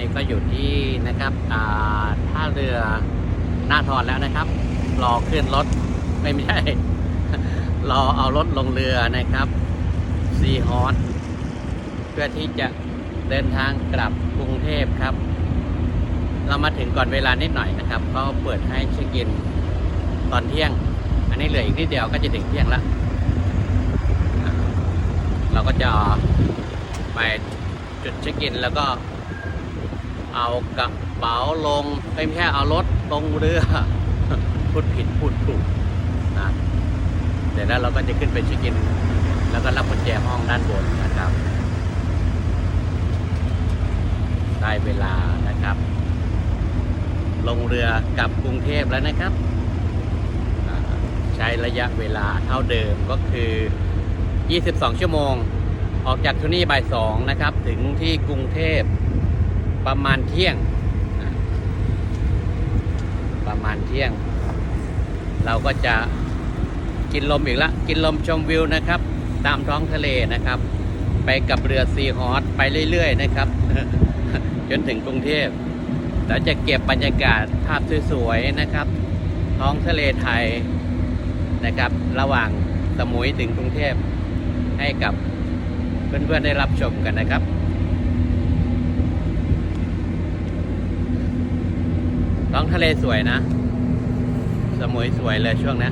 นี้ก็อยู่ที่นะครับท่าเรือหน้าทอนแล้วนะครับ รอขึ้นรถไม่ใช่ รอเอารถลงเรือนะครับซีฮอสเพื่อที่จะเดินทางกลับกรุงเทพครับ เรามาถึงก่อนเวลานิดหน่อยนะครับก็เปิดให้เช็คอินตอนเที่ยง อันนี้เหลืออีกนิดเดียวก็จะถึงเที่ยงแล้วเราก็จะไปจุดเช็คอินแล้วก็ เอากระเป๋าลงไม่ใช่เอารถลงเรือพูดผิดพูดถูกนะเดี๋ยวแล้วเราก็จะขึ้นไปเช็คอินแล้วก็รับกุญแจห้องด้านบนนะครับได้เวลานะครับ ลงเรือกลับกรุงเทพแล้วนะครับ ใช้ระยะเวลาเท่าเดิมก็คือ 22 ชั่วโมง ออกจากที่นี่บ่ายสองนะครับ ถึงที่กรุงเทพ ประมาณเที่ยง ประมาณเที่ยง เราก็จะกินลมอีกละ กินลมชมวิวนะครับ ตามท้องทะเลนะครับ ไปกับเรือซีฮอสไปเรื่อยๆนะครับ จนถึงกรุงเทพแล้วจะเก็บบรรยากาศภาพสวยๆนะครับ ท้องทะเลไทยนะครับ ระหว่างสมุยถึงกรุงเทพให้กับเพื่อนๆได้รับชมกันนะครับ ท้องทะเลสวยนะ สมุยสวยเลยช่วงนี้